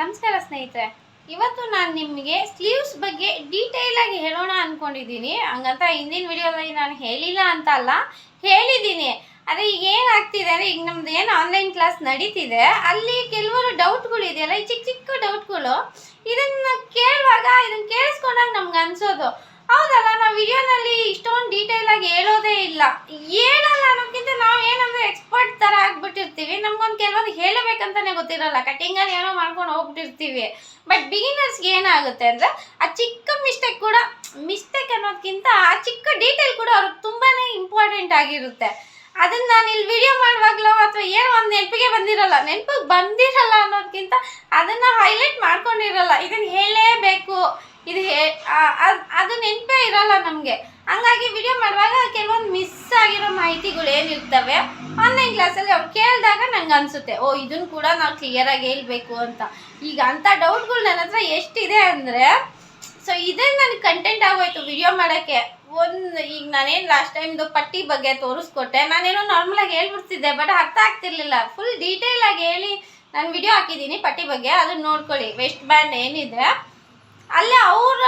ನಮಸ್ಕಾರ ಸ್ನೇಹಿತರೆ, ಇವತ್ತು ನಾನು ನಿಮಗೆ ಸ್ಲೀವ್ಸ್ ಬಗ್ಗೆ ಡೀಟೇಲ್ ಆಗಿ ಹೇಳೋಣ ಅನ್ಕೊಂಡಿದ್ದೀನಿ. ಹಂಗಂತ ಹಿಂದಿನ ವಿಡಿಯೋದಲ್ಲಿ ನಾನು ಹೇಳಿಲ್ಲ ಅಂತ ಅಲ್ಲ, ಹೇಳಿದ್ದೀನಿ. ಆದರೆ ಈಗ ಏನಾಗ್ತಿದೆ ಅಂದರೆ, ಈಗ ನಮ್ದು ಏನು ಆನ್ಲೈನ್ ಕ್ಲಾಸ್ ನಡೀತಿದೆ, ಅಲ್ಲಿ ಕೆಲವರು ಡೌಟ್ಗಳು ಇದೆಯಲ್ಲ, ಈ ಚಿಕ್ಕ ಚಿಕ್ಕ ಡೌಟ್ಗಳು ಇದನ್ನ ಕೇಳುವಾಗ ಇದನ್ನ ಕೇಳಿಸ್ಕೊಂಡಾಗ ನಮ್ಗೆ ಅನ್ಸೋದು ಹೌದಲ್ಲ, ನಾವು ವಿಡಿಯೋನಲ್ಲಿ ಇಷ್ಟೊಂದು ಡೀಟೇಲ್ ಆಗಿ ಹೇಳೋದೇ ಇಲ್ಲ. ಹೇಳಲ್ಲ ಅನ್ನೋದಕ್ಕಿಂತ ನಾವು ಏನಂದ್ರೆ ಎಕ್ಸ್ಪರ್ಟ್ ತರ ಆಗ್ಬಿಟ್ಟಿರ್ತೀವಿ. ನಮ್ಗೊಂದು ಕೆಲವೊಂದು ಹೇಳಬೇಕಂತಾನೆ ಗೊತ್ತಿರಲ್ಲ. ಕಟಿಂಗಲ್ಲಿ ಏನೋ ಮಾಡ್ಕೊಂಡು ಹೋಗ್ಬಿಟ್ಟಿರ್ತೀವಿ. ಬಟ್ ಬಿಗಿನರ್ಸ್ಗೆ ಏನಾಗುತ್ತೆ ಅಂದ್ರೆ, ಆ ಚಿಕ್ಕ ಮಿಸ್ಟೇಕ್ ಕೂಡ ಮಿಸ್ಟೇಕ್ ಅನ್ನೋದಕ್ಕಿಂತ ಆ ಚಿಕ್ಕ ಡೀಟೇಲ್ ಕೂಡ ಅವ್ರಿಗೆ ತುಂಬಾನೇ ಇಂಪಾರ್ಟೆಂಟ್ ಆಗಿರುತ್ತೆ. ಅದನ್ನ ನಾನು ಇಲ್ಲಿ ವಿಡಿಯೋ ಮಾಡುವಾಗಲೋ ಅಥವಾ ಏನೋ ಒಂದು ನೆನಪಿಗೆ ಬಂದಿರಲ್ಲ ನೆನಪಿಗೆ ಬಂದಿರಲ್ಲ ಅನ್ನೋದಕ್ಕಿಂತ ಅದನ್ನ ಹೈಲೈಟ್ ಮಾಡ್ಕೊಂಡಿರಲ್ಲ. ಇದನ್ನು ಹೇಳಲೇಬೇಕು ಇದು ಹೇ ಅದು ನೆನಪೇ ಇರಲ್ಲ ನಮಗೆ. ಹಂಗಾಗಿ ವಿಡಿಯೋ ಮಾಡುವಾಗ ಕೆಲವೊಂದು ಮಿಸ್ ಆಗಿರೋ ಮಾಹಿತಿಗಳು ಏನಿರ್ತವೆ ಆನ್ಲೈನ್ ಕ್ಲಾಸಲ್ಲಿ ಅವ್ರು ಕೇಳಿದಾಗ ನಂಗೆ ಅನಿಸುತ್ತೆ, ಓ ಇದನ್ನು ಕೂಡ ನಾವು ಕ್ಲಿಯರಾಗಿ ಹೇಳ್ಬೇಕು ಅಂತ. ಈಗ ಅಂಥ ಡೌಟ್ಗಳು ನನ್ನ ಹತ್ರ ಎಷ್ಟಿದೆ ಅಂದರೆ ಸೊ ಇದೇ ನನಗೆ ಕಂಟೆಂಟ್ ಆಗೋಯ್ತು ವಿಡಿಯೋ ಮಾಡೋಕ್ಕೆ. ಒಂದು, ಈಗ ನಾನೇನು ಲಾಸ್ಟ್ ಟೈಮ್ದು ಪಟ್ಟಿ ಬಗ್ಗೆ ತೋರಿಸ್ಕೊಟ್ಟೆ, ನಾನೇನೋ ನಾರ್ಮಲಾಗಿ ಹೇಳ್ಬಿಡ್ತಿದ್ದೆ ಬಟ್ ಅರ್ಥ ಆಗ್ತಿರ್ಲಿಲ್ಲ. ಫುಲ್ ಡೀಟೇಲಾಗಿ ಹೇಳಿ ನಾನು ವಿಡಿಯೋ ಹಾಕಿದ್ದೀನಿ ಪಟ್ಟಿ ಬಗ್ಗೆ ಅದನ್ನು ನೋಡ್ಕೊಳ್ಳಿ. ವೆಸ್ಟ್ ಬ್ಯಾಂಡ್ ಏನಿದೆ ಅಲ್ಲೇ ಅವ್ರ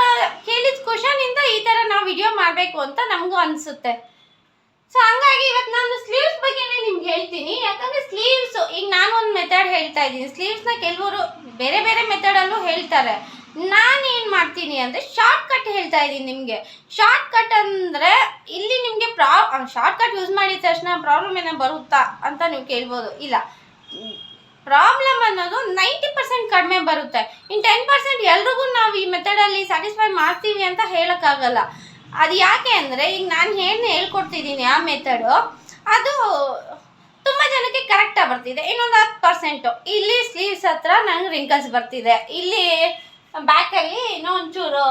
ಕೇಳಿದ ಕ್ವಶನಿಂದ ಈ ಥರ ನಾವು ವಿಡಿಯೋ ಮಾಡಬೇಕು ಅಂತ ನಮಗೂ ಅನಿಸುತ್ತೆ. ಸೊ ಹಂಗಾಗಿ ಇವತ್ತು ನಾನು ಸ್ಲೀವ್ಸ್ ಬಗ್ಗೆನೇ ನಿಮ್ಗೆ ಹೇಳ್ತೀನಿ. ಯಾಕಂದ್ರೆ ಸ್ಲೀವ್ಸ್ ಈಗ ನಾನು ಒಂದು ಮೆಥಡ್ ಹೇಳ್ತಾ ಇದ್ದೀನಿ. ಸ್ಲೀವ್ಸ್ನ ಕೆಲವರು ಬೇರೆ ಬೇರೆ ಮೆಥಡಲ್ಲೂ ಹೇಳ್ತಾರೆ. ನಾನು ಏನು ಮಾಡ್ತೀನಿ ಅಂದರೆ ಶಾರ್ಟ್ ಕಟ್ ಹೇಳ್ತಾ ಇದ್ದೀನಿ ನಿಮಗೆ. ಶಾರ್ಟ್ ಕಟ್ ಅಂದರೆ ಇಲ್ಲಿ ನಿಮಗೆ ಪ್ರಾ ಶಾರ್ಟ್ ಕಟ್ ಯೂಸ್ ಮಾಡಿದ ತಕ್ಷಣ ಪ್ರಾಬ್ಲಮ್ ಏನೋ ಬರುತ್ತಾ ಅಂತ ನೀವು ಕೇಳ್ಬೋದು. ಇಲ್ಲ. ಪ್ರಾಬ್ಲಮ್ ಅನ್ನೋದು ನೈಂಟಿ ಪರ್ಸೆಂಟ್ ಕಡಿಮೆ ಬರುತ್ತೆ. ಇನ್ ಟೆನ್ ಪರ್ಸೆಂಟ್ ಎಲ್ರಿಗೂ ನಾವು ಈ ಮೆಥಡಲ್ಲಿ ಸ್ಯಾಟಿಸ್ಫೈ ಮಾಡ್ತೀವಿ ಅಂತ ಹೇಳೋಕ್ಕಾಗಲ್ಲ. ಅದು ಯಾಕೆ ಅಂದರೆ, ಈಗ ನಾನು ಏನು ಹೇಳ್ಕೊಡ್ತಿದ್ದೀನಿ ಆ ಮೆಥಡು ಅದು ತುಂಬ ಜನಕ್ಕೆ ಕರೆಕ್ಟಾಗಿ ಬರ್ತಿದೆ. ಇನ್ನೊಂದು ಹತ್ತು ಪರ್ಸೆಂಟು ಇಲ್ಲಿ ಸ್ಲೀವ್ಸ್ ಹತ್ರ ನಂಗೆ ರಿಂಕಲ್ಸ್ ಬರ್ತಿದೆ. ಇಲ್ಲಿ ಬ್ಯಾಕಲ್ಲಿ ಇನ್ನೂ ಒಂಚೂರು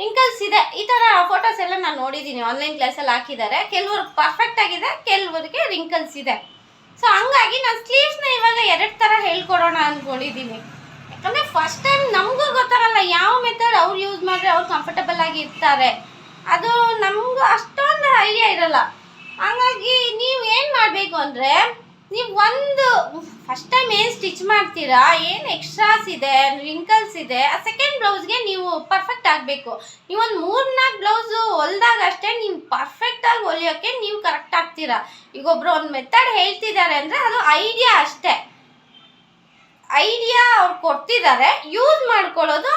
ರಿಂಕಲ್ಸ್ ಇದೆ. ಈ ಥರ ಫೋಟೋಸ್ ಎಲ್ಲ ನಾನು ನೋಡಿದ್ದೀನಿ ಆನ್ಲೈನ್ ಕ್ಲಾಸಲ್ಲಿ ಹಾಕಿದ್ದಾರೆ. ಕೆಲವರು ಪರ್ಫೆಕ್ಟ್ ಆಗಿದೆ. ಕೆಲವರಿಗೆ ರಿಂಕಲ್ಸ್ ಇದೆ. ಸೊ ಹಂಗಾಗಿ ನಾನು ಸ್ಲೀವ್ಸ್ನ ಇವಾಗ ಎರಡು ಥರ ಹೇಳ್ಕೊಡೋಣ ಅಂದ್ಕೊಂಡಿದ್ದೀನಿ ಯಾಕಂದರೆ ಫಸ್ಟ್ ಟೈಮ್ ನಮಗೂ ಗೊತ್ತಾಗಲ್ಲ ಯಾವ ಮೆಥಡ್ ಅವ್ರು ಯೂಸ್ ಮಾಡಿದ್ರೆ ಅವ್ರು ಕಂಫರ್ಟಬಲ್ ಆಗಿ ಇರ್ತಾರೆ. ಅದು ನಮಗೂ ಅಷ್ಟೊಂದು ಐಡಿಯಾ ಇರಲ್ಲ. ಹಾಗಾಗಿ ನೀವು ಏನು ಮಾಡಬೇಕು ಅಂದರೆ, ನೀವು ಒಂದು ಫಸ್ಟ್ ಟೈಮ್ ಏನು ಸ್ಟಿಚ್ ಮಾಡ್ತೀರಾ, ಏನು ಎಕ್ಸ್ಟ್ರಾಸ್ ಇದೆ ರಿಂಕಲ್ಸ್ ಇದೆ, ಆ ಸೆಕೆಂಡ್ ಬ್ಲೌಸ್ಗೆ ನೀವು ಪರ್ಫೆಕ್ಟ್ ಆಗಬೇಕು. ನೀವು ಒಂದು ಮೂರು ನಾಲ್ಕು ಬ್ಲೌಸು ಹೊಲ್ದಾಗ ಅಷ್ಟೇ ನೀವು ಪರ್ಫೆಕ್ಟಾಗಿ ಹೊಲಿಯೋಕ್ಕೆ ನೀವು ಕರೆಕ್ಟ್ ಆಗ್ತೀರಾ. ಈಗ ಒಬ್ರು ಒಂದು ಮೆಥಡ್ ಹೇಳ್ತಿದ್ದಾರೆ ಅಂದರೆ ಅದು ಐಡಿಯಾ ಅಷ್ಟೇ. ಐಡಿಯಾ ಅವ್ರು ಕೊಡ್ತಿದ್ದಾರೆ ಯೂಸ್ ಮಾಡ್ಕೊಳ್ಳೋದು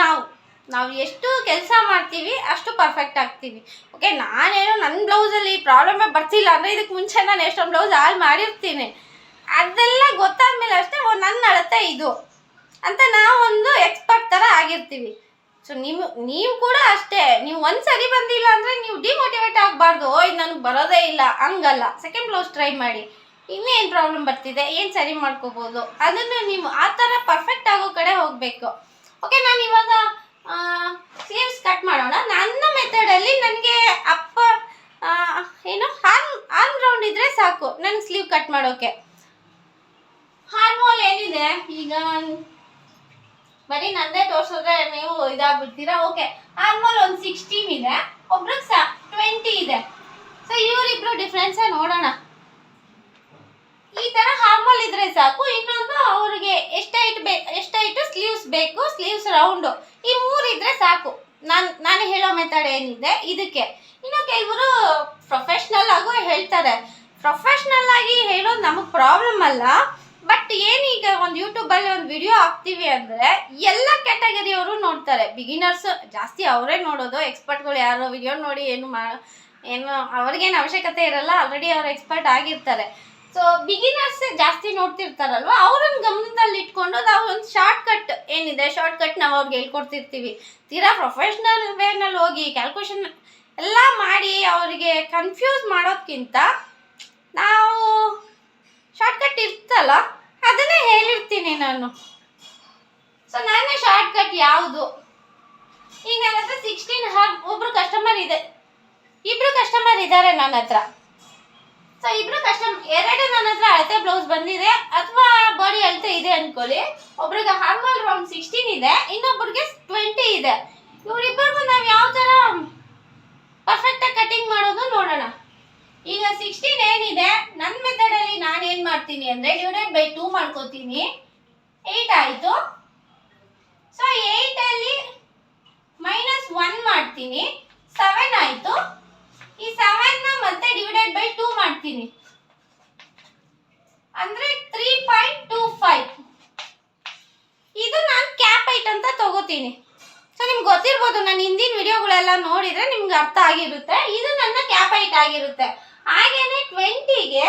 ನಾವು. ನಾವು ಎಷ್ಟು ಕೆಲಸ ಮಾಡ್ತೀವಿ ಅಷ್ಟು ಪರ್ಫೆಕ್ಟ್ ಆಗ್ತೀವಿ. ಓಕೆ ನಾನೇನು ನನ್ನ ಬ್ಲೌಸಲ್ಲಿ ಪ್ರಾಬ್ಲಮೇ ಬರ್ತಿಲ್ಲ ಅಂದರೆ ಇದಕ್ಕೆ ಮುಂಚೆ ನಾನು ಎಷ್ಟೊಂದು ಬ್ಲೌಸ್ ಹಾಳು ಮಾಡಿರ್ತೀನಿ. ಅದೆಲ್ಲ ಗೊತ್ತಾದ್ಮೇಲೆ ಅಷ್ಟೇ ಓ, ನನ್ನ ಅಳತೆ ಇದು ಅಂತ ನಾವೊಂದು ಎಕ್ಸ್ಪರ್ಟ್ ಥರ ಆಗಿರ್ತೀವಿ. ಸೊ ನೀವು ನೀವು ಕೂಡ ಅಷ್ಟೇ. ನೀವು ಒಂದ್ಸರಿ ಬಂದಿಲ್ಲ ಅಂದರೆ ನೀವು ಡಿಮೋಟಿವೇಟ್ ಆಗಬಾರ್ದು. ಇದು ನನಗೆ ಬರೋದೇ ಇಲ್ಲ. ಹಂಗಲ್ಲ. ಸೆಕೆಂಡ್ ಬ್ಲೌಸ್ ಟ್ರೈ ಮಾಡಿ. ಇನ್ನೇನು ಪ್ರಾಬ್ಲಮ್ ಬರ್ತಿದೆ? ಏನು ಸರಿ ಮಾಡ್ಕೋಬೋದು? ಅದನ್ನು ನೀವು ಆ ಥರ ಪರ್ಫೆಕ್ಟ್ ಆಗೋ ಕಡೆ ಹೋಗಬೇಕು. ಓಕೆ ನಾನು ಇವಾಗ ಸ್ಲೀವ್ಸ್ ಕಟ್ ಮಾಡೋಣ. ನನ್ನ ಮೆಥಡಲ್ಲಿ ನನಗೆ ಅಪ್ಪ ಏನು ಹಾರ್ಮ್ ಆರ್ಮ್ ರೌಂಡ್ ಇದ್ರೆ ಸಾಕು. ನನಗೆ ಸ್ಲೀವ್ ಕಟ್ ಮಾಡೋಕೆ. ಹಾರ್ಮೋಲ್ ಏನಿದೆ? ಈಗ ಬರೀ ನಂದೇ ತೋರ್ಸಿದ್ರೆ ನೀವು ಇದಾಗ್ಬಿಡ್ತೀರಾ? ಓಕೆ ಆಲ್ಮೋಲ್ ಒಂದು ಸಿಕ್ಸ್ಟೀನ್ ಇದೆ. ಒಬ್ರಿಗೆ ಸಾ ಟ್ವೆಂಟಿ ಇದೆ. ಸೊ ಇವರಿಬ್ರು ಡಿಫ್ರೆನ್ಸ್ ನೋಡೋಣ. ಈ ತರ ಹಾರ್ಮಲ್ ಇದ್ರೆ ಸಾಕು. ಇನ್ನೊಂದು ಅವ್ರಿಗೆ ಎಷ್ಟೈಟ್ ಬೇ ಎಷ್ಟೈಟ್ ಸ್ಲೀವ್ಸ್ ಬೇಕು ಸ್ಲೀವ್ಸ್ ರೌಂಡು ಈ ಮೂರು ಇದ್ರೆ ಸಾಕು. ನಾನು ನಾನು ಹೇಳೋ ಮೆಥಡ್ ಏನಿದೆ? ಇದಕ್ಕೆ. ಇನ್ನು ಕೆಲವರು ಪ್ರೊಫೆಷ್ನಲ್ ಆಗು ಹೇಳ್ತಾರೆ. ಪ್ರೊಫೆಷ್ನಲ್ ಆಗಿ ಹೇಳೋದು ನಮಗೆ ಪ್ರಾಬ್ಲಮ್ ಅಲ್ಲ. ಬಟ್ ಏನೀಗ ಒಂದು ಯೂಟ್ಯೂಬಲ್ಲಿ ಒಂದು ವಿಡಿಯೋ ಹಾಕ್ತೀವಿ ಅಂದರೆ ಎಲ್ಲ ಕ್ಯಾಟಗರಿಯವರು ನೋಡ್ತಾರೆ. ಬಿಗಿನರ್ಸ್ ಜಾಸ್ತಿ ಅವರೇ ನೋಡೋದು. ಎಕ್ಸ್ಪರ್ಟ್ಗಳು ಯಾರೋ? ವಿಡಿಯೋ ನೋಡಿ ಏನು ಮಾ ಏನು ಅವ್ರಿಗೇನು ಅವಶ್ಯಕತೆ ಇರಲ್ಲ. ಆಲ್ರೆಡಿ ಅವ್ರು ಎಕ್ಸ್ಪರ್ಟ್ ಆಗಿರ್ತಾರೆ. ಸೊ ಬಿಗಿನರ್ಸ್ ಜಾಸ್ತಿ ನೋಡ್ತಿರ್ತಾರಲ್ವ? ಅವ್ರನ್ನ ಗಮನದಲ್ಲಿ ಇಟ್ಕೊಂಡು ನಾವು ಒಂದು ಶಾರ್ಟ್ ಕಟ್ ಏನಿದೆ? ಶಾರ್ಟ್ ಕಟ್ ನಾವು ಅವ್ರಿಗೆ ಹೇಳ್ಕೊಡ್ತಿರ್ತೀವಿ. ತೀರಾ ಪ್ರೊಫೆಷ್ನಲ್ ವೇನಲ್ಲಿ ಹೋಗಿ ಕ್ಯಾಲ್ಕುಲೇಷನ್ ಎಲ್ಲ ಮಾಡಿ ಅವರಿಗೆ ಕನ್ಫ್ಯೂಸ್ ಮಾಡೋದ್ಕಿಂತ ನಾವು ಶಾರ್ಟ್ ಕಟ್ ಇರ್ತಲ್ಲ. ಅದನ್ನೇ ಹೇಳಿರ್ತೀನಿ ನಾನು. ಸೊ ನಾನೇ ಶಾರ್ಟ್ ಕಟ್ ಯಾವುದು? ಈಗ ನನ್ನ ಹತ್ರ ಸಿಕ್ಸ್ಟೀನ್ ಹಾರ್ ಒಬ್ರು ಕಸ್ಟಮರ್ ಇದೆ. ಇಬ್ರು ಕಸ್ಟಮರ್ ಇದ್ದಾರೆ ನನ್ನ ಹತ್ರ. ಸೊ ಇಬ್ರು ಕಸ್ಟಮರ್ ಎರಡು ನನ್ನ ಹತ್ರ ಅಳತೆ ಬ್ಲೌಸ್ ಬಂದಿದೆ ಅಥವಾ ಬಾಡಿ ಅಳತೆ ಇದೆ ಅನ್ಕೊಳ್ಳಿ. ಒಬ್ರಿಗೆ ಹಾರ್ಮಲ್ ರೌಂಡ್ ಸಿಕ್ಸ್ಟೀನ್ ಇದೆ, ಇನ್ನೊಬ್ರಿಗೆ ಟ್ವೆಂಟಿ ಇದೆ. ಇವರಿಬ್ಬರಿಗೂ ನಾವು ಯಾವ ಥರ ಪರ್ಫೆಕ್ಟಾಗಿ ಕಟಿಂಗ್ ಮಾಡೋದು ನೋಡೋಣ. ಈಗ ಸಿಕ್ಸ್ಟೀನ್ ಏನಿದೆ? ನನ್ನ ಮೆಥಡಲ್ಲಿ ನಾನು ಏನು ಮಾಡ್ತೀನಿ ಅಂದರೆ ಡಿವೈಡೆಡ್ ಬೈ ಟೂ ಮಾಡ್ಕೋತೀನಿ. ಏಯ್ಟ್ ಆಯಿತು. ಸೊ ಏಯ್ಟಲ್ಲಿ ಮೈನಸ್ ಒನ್ ಮಾಡ್ತೀನಿ. ಸೆವೆನ್ ಆಯಿತು. ಈ ಸೆವೆನ್ನ ಮತ್ತೆ ಡಿವೈಡೆಡ್ ಬೈ ಟೂ ಮಾಡ್ತೀನಿ. ಅಂದ್ರೆ ತ್ರೀ ಪಾಯಿಂಟ್ ಟೂ ಫೈವ್ ಇದು ನಾನು ಕ್ಯಾಪ್ ಐಟ್ ಅಂತ ತಗೋತೀನಿ. ಸೊ ನಿಮ್ಗೆ ಗೊತ್ತಿರ್ಬೋದು, ನಾನು ಹಿಂದಿನ ವಿಡಿಯೋಗಳೆಲ್ಲ ನೋಡಿದ್ರೆ ನಿಮ್ಗೆ ಅರ್ಥ ಆಗಿರುತ್ತೆ. ಇದು ನನ್ನ ಕ್ಯಾಪ್ ಐಟ್ ಆಗಿರುತ್ತೆ. ಹಾಗೇನೆ ಟ್ವೆಂಟಿಗೆ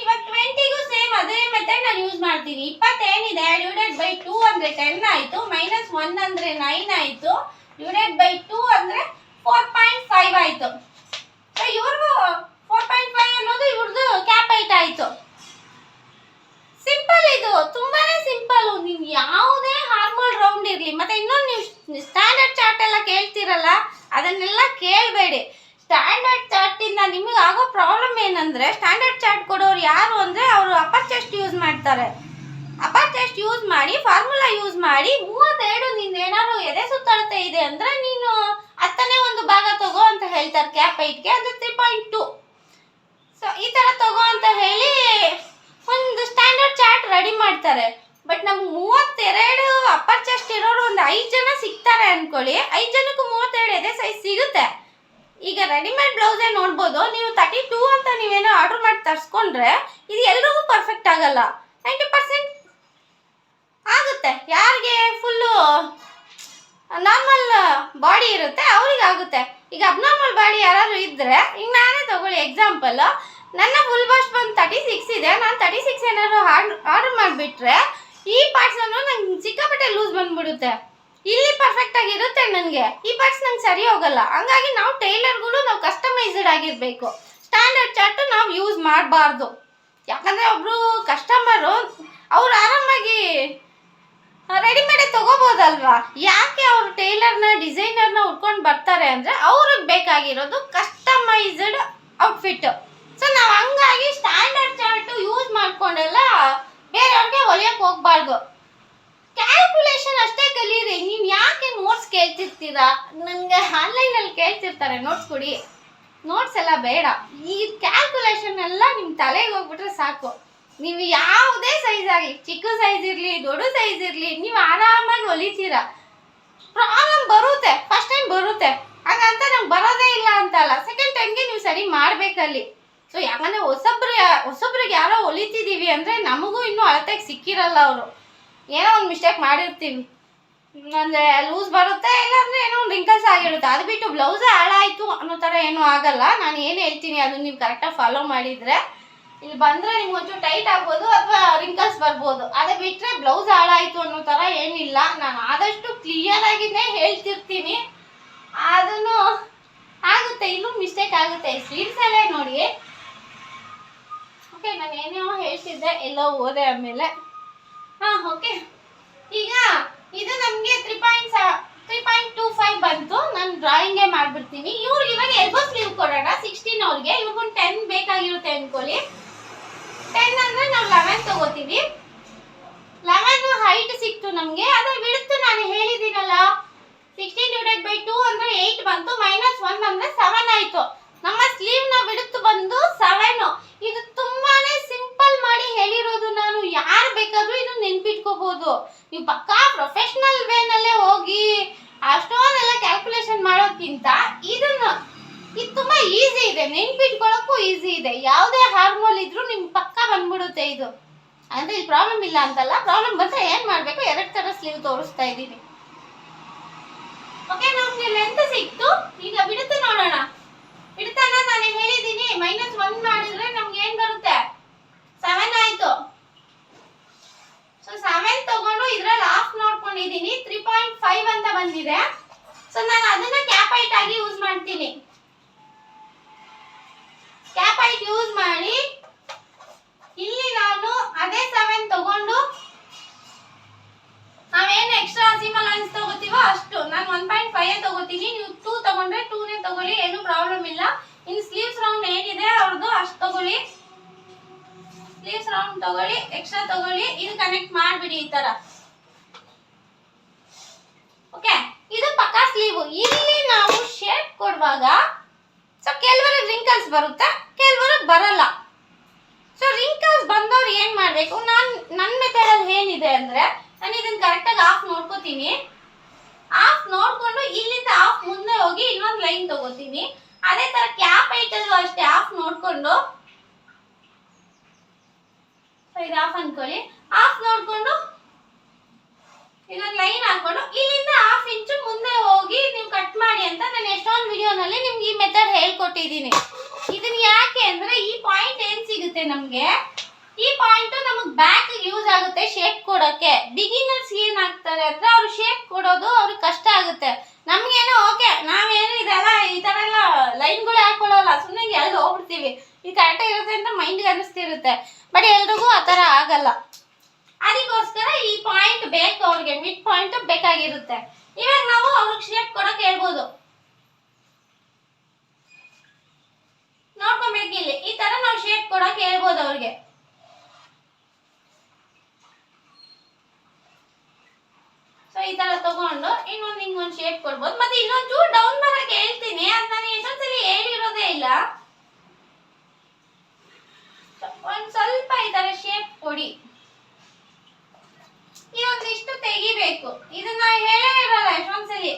ಇವಾಗ ಟ್ವೆಂಟಿಗೂ ಸೇಮ್ ಅದೇ ಮೆಥಡ್ ನಾನು ಯೂಸ್ ಮಾಡ್ತೀನಿ. ಇಪ್ಪತ್ತೇನಿದೆ? ಡಿವೈಡೆಡ್ ಬೈ ಟೂ ಅಂದರೆ ಟೆನ್ ಆಯಿತು ಮೈನಸ್ ಒನ್ ಅಂದರೆ ನೈನ್ ಆಯಿತು ಡಿವೈಡೆಡ್ ಬೈ ಟೂ ಅಂದರೆ ಫೋರ್ ಪಾಯಿಂಟ್ ಫೈವ್ ಆಯಿತು. ಇವ್ರಿಗೂ ಫೋರ್ ಪಾಯಿಂಟ್ ಫೈವ್ ಅನ್ನೋದು ಇವ್ರದ್ದು ಕ್ಯಾಪ್ ಐಟ್ ಆಯಿತು. ಸಿಂಪಲ್ ಇದು, ತುಂಬಾನೇ ಸಿಂಪಲ್ ನೀವು ಯಾವುದೇ ಹಾರ್ಮೋನ್ ರೌಂಡ್ ಇರಲಿ. ಮತ್ತೆ ಇನ್ನೊಂದು ನೀವು ಸ್ಟ್ಯಾಂಡರ್ಡ್ ಚಾರ್ಟ್ ಎಲ್ಲ ಕೇಳ್ತಿರಲ್ಲ, ಅದನ್ನೆಲ್ಲ ಕೇಳಬೇಡಿ ಸ್ಟ್ಯಾಂಡರ್ಡ್ ಚಾರ್ಟಿಂದ ನಿಮಗೆ ಆಗೋ ಪ್ರಾಬ್ಲಮ್ ಏನಂದ್ರೆ ಸ್ಟ್ಯಾಂಡರ್ಡ್ ಚಾರ್ಟ್ ಕೊಡೋರು ಯಾರು ಅಂದ್ರೆ ಅವರು ಅಪ್ಪರ್ ಚೆಸ್ಟ್ ಯೂಸ್ ಮಾಡ್ತಾರೆ. ಅಪ್ಪರ್ ಚೆಸ್ಟ್ ಯೂಸ್ ಮಾಡಿ ಫಾರ್ಮುಲಾ ಯೂಸ್ ಮಾಡಿ, ಮೂವತ್ತೆರಡು ನಿಂದ ಏನಾದ್ರು ಎದೆ ಸುತ್ತಳತೆ ಇದೆ ಅಂದ್ರೆ ನೀನು ಹತ್ತನೇ ಒಂದು ಭಾಗ ತಗೋ ಅಂತ ಹೇಳ್ತಾರೆ ಕ್ಯಾಪ್ ಐಟ್ಗೆ ಅದು ತ್ರೀ ಪಾಯಿಂಟ್ ಟು ಸೊ ಈ ತರ ತಗೋ ಅಂತ ಹೇಳಿ ಒಂದು ಸ್ಟ್ಯಾಂಡರ್ಡ್ ಚಾರ್ಟ್ ರೆಡಿ ಮಾಡ್ತಾರೆ. ಬಟ್ ನಮ್ಗೆ ಮೂವತ್ತೆರಡು ಅಪ್ಪರ್ ಚೆಸ್ಟ್ ಇರೋರು ಒಂದು ಐದು ಜನ ಸಿಗ್ತಾರೆ ಅನ್ಕೊಳ್ಳಿ, ಐದು ಜನಕ್ಕೂ ಮೂವತ್ತೆರಡು ಎದೆ ಸೈಜ್ ಸಿಗುತ್ತೆ. ಈಗ ರೆಡಿಮೇಡ್ ಬ್ಲೌಸೇ ನೋಡ್ಬೋದು. ನೀವು ತರ್ಟಿ ಟೂ ಅಂತ ನೀವೇನೋ ಆರ್ಡರ್ ಮಾಡಿ ತರಿಸ್ಕೊಂಡ್ರೆ ಇದು ಎಲ್ರಿಗೂ ಪರ್ಫೆಕ್ಟ್ ಆಗಲ್ಲ. ನೈಂಟಿ ಪರ್ಸೆಂಟ್ ಆಗುತ್ತೆ. ಯಾರಿಗೆ ಫುಲ್ಲು ನಾರ್ಮಲ್ ಬಾಡಿ ಇರುತ್ತೆ, ಅವ್ರಿಗೆ ಆಗುತ್ತೆ. ಈಗ ಅಬ್ನಾರ್ಮಲ್ ಬಾಡಿ ಯಾರಾದ್ರು ಇದ್ರೆ, ಈಗ ನಾನೇ ತಗೊಳ್ಳಿ ಎಕ್ಸಾಂಪಲ್ ನನ್ನ ಫುಲ್ ಬಸ್ಟ್ ಬಂದು ತರ್ಟಿ ಸಿಕ್ಸ್ ಇದೆ. ನಾನು ತರ್ಟಿ ಸಿಕ್ಸ್ ಏನಾದ್ರು ಆರ್ಡರ್ ಮಾಡಿಬಿಟ್ರೆ, ಈ ಪಾರ್ಟ್ಸ್ ಅನ್ನು ನಂಗೆ ಸಿಕ್ಕಾಪಟ್ಟೆ ಲೂಸ್ ಬಂದ್ಬಿಡುತ್ತೆ. ಇಲ್ಲಿ ಪರ್ಫೆಕ್ಟ್ ಆಗಿರುತ್ತೆ ನನಗೆ. ಈ ಪಾರ್ಟ್ಸ್ ನಂಗೆ ಸರಿ ಹೋಗಲ್ಲ. ಹಂಗಾಗಿ ನಾವು ಟೈಲರ್ಗಳು ನಾವು ಕಸ್ಟಮೈಸ್ಡ್ ಆಗಿರಬೇಕು. ಸ್ಟ್ಯಾಂಡರ್ಡ್ ಚಾರ್ಟ್ ನಾವು ಯೂಸ್ ಮಾಡಬಾರ್ದು. ಯಾಕಂದ್ರೆ ಒಬ್ಬರು ಕಸ್ಟಮರು ಅವ್ರು ಆರಾಮಾಗಿ ರೆಡಿಮೇಡ್ ತಗೋಬೋದಲ್ವಾ? ಯಾಕೆ ಅವರು ಟೈಲರ್ನ ಡಿಸೈನರ್ನ ಉಟ್ಕೊಂಡು ಬರ್ತಾರೆ ಅಂದರೆ ಅವ್ರಿಗೆ ಬೇಕಾಗಿರೋದು ಕಸ್ಟಮೈಸ್ಡ್ ಔಟ್ಫಿಟ್ ಸೊ ನಾವು ಹಂಗಾಗಿ ಸ್ಟ್ಯಾಂಡರ್ಡ್ ಚಾರ್ಟ್ ಯೂಸ್ ಮಾಡ್ಕೊಂಡೆಲ್ಲ ಬೇರೆಯವ್ರಿಗೆ ಹೊಲಿಯಕ್ಕೆ ಹೋಗ್ಬಾರ್ದು ಕ್ಯಾಲ್ಕುಲೇಷನ್ ಅಷ್ಟೇ ಕಲೀರಿ ನೀವು ಯಾಕೆ ನೋಟ್ಸ್ ಕೇಳ್ತಿರ್ತೀರಾ ನನಗೆ ಕೇಳ್ತಿರ್ತಾರೆ ನೋಟ್ಸ್ ಕೊಡಿ ನೋಟ್ಸ್ ಎಲ್ಲ ಬೇಡ. ಈ ಕ್ಯಾಲ್ಕುಲೇಷನ್ ಎಲ್ಲ ನಿಮ್ಮ ತಲೆಗೆ ಹೋಗ್ಬಿಟ್ರೆ ಸಾಕು. ನೀವು ಯಾವುದೇ ಸೈಜ್ ಆಗಲಿ, ಚಿಕ್ಕ ಸೈಜ್ ಇರಲಿ, ದೊಡ್ಡ ಸೈಜ್ ಇರಲಿ, ನೀವು ಆರಾಮಾಗಿ ಹೊಲಿತೀರ ಪ್ರಾಬ್ಲಮ್ ಬರುತ್ತೆ ಫಸ್ಟ್ ಟೈಮ್ ಬರುತ್ತೆ. ಹಾಗಂತ ನಂಗೆ ಬರೋದೇ ಇಲ್ಲ ಅಂತಲ್ಲ ಸೆಕೆಂಡ್ ಟೈಮ್ಗೆ ನೀವು ಸರಿ ಮಾಡಬೇಕಲ್ಲಿ. ಸೊ ಯಾಕಂದ್ರೆ ಹೊಸಬ್ರು ಹೊಸೊಬ್ರಿಗೆ ಯಾರೋ ಹೊಲಿತಿದ್ದೀವಿ ಅಂದ್ರೆ ನಮಗೂ ಇನ್ನೂ ಅಳತೆಗೆ ಸಿಕ್ಕಿರಲ್ಲ ಅವರು. ಏನೋ ಒಂದು ಮಿಸ್ಟೇಕ್ ಮಾಡಿರ್ತೀವಿ. ಅಂದ್ರೆ ಲೂಸ್ ಬರುತ್ತೆ, ಇಲ್ಲಾಂದ್ರೆ ಏನೋ ರಿಂಕಲ್ಸ್ ಆಗಿರುತ್ತೆ. ಅದು ಬಿಟ್ಟು ಬ್ಲೌಸ್ ಹಾಳಾಯ್ತು ಅನ್ನೋ ಥರ ಏನೂ ಆಗಲ್ಲ. ನಾನು ಏನು ಹೇಳ್ತೀನಿ, ಅದು ನೀವು ಕರೆಕ್ಟಾಗಿ ಫಾಲೋ ಮಾಡಿದ್ರೆ. ಇಲ್ಲಿ ಬಂದ್ರೆ ನಿಮ್ಗೆ ಒಂಚೂರು ಟೈಟ್ ಆಗ್ಬೋದು ಅಥವಾ ರಿಂಕಲ್ಸ್ ಬರ್ಬೋದು. ಅದೇ ಬಿಟ್ಟರೆ ಬ್ಲೌಸ್ ಹಾಳಾಯ್ತು ಅನ್ನೋ ಥರ ಏನಿಲ್ಲ. ನಾನು ಆದಷ್ಟು ಕ್ಲಿಯರ್ ಆಗಿದ್ದೇ ಹೇಳ್ತಿರ್ತೀನಿ. ಅದನ್ನು ಆಗುತ್ತೆ ಇನ್ನೂ ಮಿಸ್ಟೇಕ್ ಆಗುತ್ತೆ. ಸ್ಲೀವ್ಸ್ ಎಲ್ಲ ನೋಡಿ. ಓಕೆ ನಾನು ಏನೇನೋ ಹೇಳ್ತಿದ್ದೆ ಎಲ್ಲ ಓದೆ ಆಮೇಲೆ. ಹಾಂ ಓಕೆ ಈಗ ಇದು ನಮಗೆ three point three point two five ಬಂತು. ನಾನು ಡ್ರಾಯಿಂಗೇ ಮಾಡ್ಬಿಡ್ತೀನಿ. ಇವ್ರಿಗೆ ಇವಾಗ ಎಲ್ಬೋ ಸ್ಲೀವ್ ಕೊಡೋಣ. ಸಿಕ್ಸ್ಟೀನ್ ಅವ್ರಿಗೆ. ಇವ್ರಿಗೊಂದು ಟೆನ್ ಬೇಕಾಗಿರುತ್ತೆ ಅನ್ಕೊಳ್ಳಿ. ಟೆನ್ ಅಂದರೆ ನಾವು ಲೆವೆನ್ ತಗೋತೀವಿ. ಲೆವೆನ್ ಹೈಟ್ ಸಿಕ್ತು ನಮಗೆ. ಅದ್ರ ಬಿಡುತ್ತು, ನಾನು ಹೇಳಿದ್ದೀನಲ್ಲ. ಸಿಕ್ಸ್ಟೀನ್ ಡಿವೈಡ್ ಬೈ ಟೂ ಅಂದರೆ ಏಯ್ಟ್ ಬಂತು. ಮೈನಸ್ ಒನ್ ಅಂದರೆ ಸೆವೆನ್ ಆಯಿತು. ನಮ್ಮ ಸ್ಲೀವ್ನ ಬಿಡುತ್ತು ಬಂದು ಸೆವೆನ್ ಇದು ತುಂಬಾನೇ ಮಾಡಿ ಹೇಳಿರೋದು ನಾನು, ಯಾರು ಬೇಕಾದ್ರೂ ಇದು ನೆನ್ಪಿಟ್ಕೋಬಹುದು ನೀವು ಪಕ್ಕಾ ಪ್ರೊಫೆಷನಲ್ ವೇನಲ್ಲೇ ಹೋಗಿ ಅಷ್ಟೊಂದೆಲ್ಲ ಕ್ಯಾಲ್ಕುಲೇಷನ್ ಮಾಡೋಕ್ಕಿಂತ ಇದನ್ನ, ಇದು ತುಂಬಾ ಈಸಿ ಇದೆ ನೆನ್ಪಿಟ್ಕೊಳ್ಳೋಕ್ಕೂ ಈಸಿ ಇದೆ. ಯಾವುದೇ ಹಾರ್ಮೋಲ್ ಇದ್ರೂ ನಿಮ್ಗೆ ಪಕ್ಕಾ ಬಂದ್ಬಿಡುತ್ತೆ ಇದು. ಅಂದ್ರೆ ಇಲ್ಲಿ ಪ್ರಾಬ್ಲಮ್ ಇಲ್ಲ ಅಂತಲ್ಲ ಪ್ರಾಬ್ಲಮ್ ಬಂದ್ರೆ ಏನ್ ಮಾಡ್ಬೇಕು? ಎರಡ್ ತರ ಸ್ಲೀವ್ ತೋರಿಸ್ತಾ ಇದ್ದೀನಿ. ಓಕೆ ನಮ್ಗೆ ಲೆಂತ್ ಸಿಕ್ತು. ಈಗ ಬಿಡುತ್ತೆ ನೋಡೋಣ. ಬಿಡ್ತಾನ ನಾನು ಹೇಳಿದ್ದೀನಿ. ಮೈನಸ್ ಒನ್ ಮಾಡಿದ್ರೆ ನಮ್ಗೆ ಏನ್ ಬರುತ್ತೆ ಸೆವೆನ್ ಆಯ್ತು ಸೊ ಸೆವೆನ್ ತಗೊಂಡು ಇದ್ರಲ್ಲಿ ಆಫ್ ನೋಡ್ಕೊಂಡಿದ್ದೀನಿ ತ್ರೀ ಪಾಯಿಂಟ್ ಫೈವ್ ಅಂತ ಬಂದಿದೆ ಸೊ ನಾನು ಅದನ್ನ ಕ್ಯಾಪ್ ಐಟ್ ಆಗಿ ಯೂಸ್ ಮಾಡ್ತೀನಿ. ಕ್ಯಾಪ್ ಐಟ್ ಯೂಸ್ ಮಾಡಿ, ಇಲ್ಲಿ ನಾನು ಅದೇ ಸೆವೆನ್ ತಗೊಂಡು ನಾವೇನು ಎಕ್ಸ್ಟ್ರಾ ಸಿಮಲ್ ಅನ್ಸ್ ತಗೋತೀವೋ ಅಷ್ಟು. ನಾನು ಒನ್ ಪಾಯಿಂಟ್ ಫೈವ್ ತಗೋತೀನಿ. ನೀವು ಟೂ ತಗೊಂಡ್ರೆ ಟೂನೇ ತಗೊಳ್ಳಿ, ಏನು ಪ್ರಾಬ್ಲಮ್ ಇಲ್ಲ. ಇನ್ನು ಸ್ಲೀವ್ಸ್ ರೌಂಡ್ ಏನಿದೆ ಅವ್ರದ್ದು ಅಷ್ಟು ತಗೊಳ್ಳಿ. ಸ್ಲೀವ್ಸ್ ರೌಂಡ್ ತಗೊಳ್ಳಿ ಎಕ್ಸ್ಟ್ರಾ ತಗೊಳ್ಳಿ, ಇದು ಕನೆಕ್ಟ್ ಮಾಡ್ಬಿಡಿ ಈ ತರ. ಓಕೆ ಇದು ಪಕ್ಕಾ ಸ್ಲೀವ್ ಇಲ್ಲಿ ನಾವು ಶೇಪ್ ಕೊಡುವಾಗ ಸೊ ಕೆಲವರಿಗೆ ರಿಂಕಲ್ಸ್ ಬರುತ್ತೆ ಕೆಲವರಿಗೆ ಬರಲ್ಲ. ಸೊ ರಿಂಕಲ್ಸ್ ಬಂದವ್ರು ಏನು ಮಾಡಬೇಕು? ನಾನು ನನ್ನ ಮೆಥಡಲ್ಲಿ ಏನಿದೆ ಅಂದರೆ, ನಾನು ಇದನ್ನು ಕರೆಕ್ಟಾಗಿ ಆಫ್ ನೋಡ್ಕೋತೀನಿ. ಆಫ್ ನೋಡ್ಕೊಂಡು ಇಲ್ಲಿಂದ ಆಫ್ ಮುಂದೆ ಹೋಗಿ ಇನ್ನೊಂದು ಲೈನ್ ತಗೋತೀನಿ. ಅದೇ ತರ ಕ್ಯಾಪ್ ಐಟಲ್ಲೂ ಅಷ್ಟೇ ಆಫ್ ನೋಡ್ಕೊಂಡು. ಆಫ್ ಅನ್ಕೊಳ್ಳಿ. ಆಫ್ ನೋಡ್ಕೊಂಡು ಇನ್ನೊಂದು ಲೈನ್ ಹಾಕೊಂಡು ಇಲ್ಲಿಂದ ಹಾಫ್ ಇಂಚು ಮುಂದೆ ಹೋಗಿ ನೀವು ಕಟ್ ಮಾಡಿ ಅಂತ ನಾನು ಎಷ್ಟೊಂದು ವಿಡಿಯೋನಲ್ಲಿ ನಿಮ್ಗೆ ಈ ಮೆಥಡ್ ಹೇಳ್ಕೊಟ್ಟಿದ್ದೀನಿ. ಇದನ್ನ ಯಾಕೆ ಅಂದ್ರೆ ಈ ಪಾಯಿಂಟ್ ಏನ್ ಸಿಗುತ್ತೆ ನಮಗೆ? ಈ ಪಾಯಿಂಟ್ ನಮಗೆ ಬ್ಯಾಕ್ ಯೂಸ್ ಆಗುತ್ತೆ ಶೇಪ್ ಕೊಡೋಕೆ ಬಿಗಿನರ್ಸ್ ಏನ್ ಆಗ್ತಾರೆ ಅಂದ್ರೆ ಅವ್ರು ಶೇಪ್ ಕೊಡೋದು ಅವ್ರಿಗೆ ಕಷ್ಟ ಆಗುತ್ತೆ. ನಮ್ಗೇನೋ ಓಕೆ ನಾವೇನು ಇದೆಲ್ಲ, ಈ ತರ ಎಲ್ಲ ಲೈನ್ಗಳು ಹಾಕೊಳ್ಳಲ್ಲ ಸುಮ್ಮನೆ ಎಲ್ಲಿ ಹೋಗ್ಬಿಡ್ತೀವಿ. ಇದು ಕರೆಕ್ಟಾಗಿ ಇರುತ್ತೆ ಅಂತ ಮೈಂಡ್ಗೆ ಅನಿಸ್ತಿರುತ್ತೆ ಬಟ್ ಎಲ್ರಿಗೂ ಆ ಥರ ಆಗಲ್ಲ. ಅದಕ್ಕೋಸ್ಕರ ಈ ಪಾಯಿಂಟ್ ಬೇಕು ಅವ್ರಿಗೆ ಮಿಡ್ ಪಾಯಿಂಟ್ ಬೇಕಾಗಿರುತ್ತೆ. ಇವಾಗ ನಾವು ಅವ್ರಿಗೆ ಶೇಪ್ ಕೊಡಕ್ ಹೇಳ್ಬೋದು. ನೋಡ್ಕೊಬೇಕು ಇಲ್ಲಿ. ಈ ತರ ನಾವು ಶೇಪ್ ಕೊಡಕ್ ಹೇಳ್ಬೋದು ಅವ್ರಿಗೆ. ಸೊ ಈ ತರ ತಗೊಂಡು ಇನ್ನೊಂದು ಹಿಂಗೊಂದು ಶೇಪ್ ಕೊಡ್ಬೋದು. ಮತ್ತೆ ಇನ್ನೊಂದು ಡೌನ್ ಬರಕ್ಕೆ ಹೇಳ್ತೀನಿ. ಅದು ನಾನು ಎಷ್ಟೊಂದ್ಸಲಿ ಹೇಳಿರೋದೇ ಇಲ್ಲ. ಒಂದ್ ಸ್ವಲ್ಪ ಈ ತರ ಶೇಪ್ ಕೊಡಿ. ಇದೊಂದಿಷ್ಟು ತೆಗಿಬೇಕು. ಇದನ್ನ ಹೇಳೇ ಇರಲ್ಲ ಎಷ್ಟೊಂದ್ಸಲಿ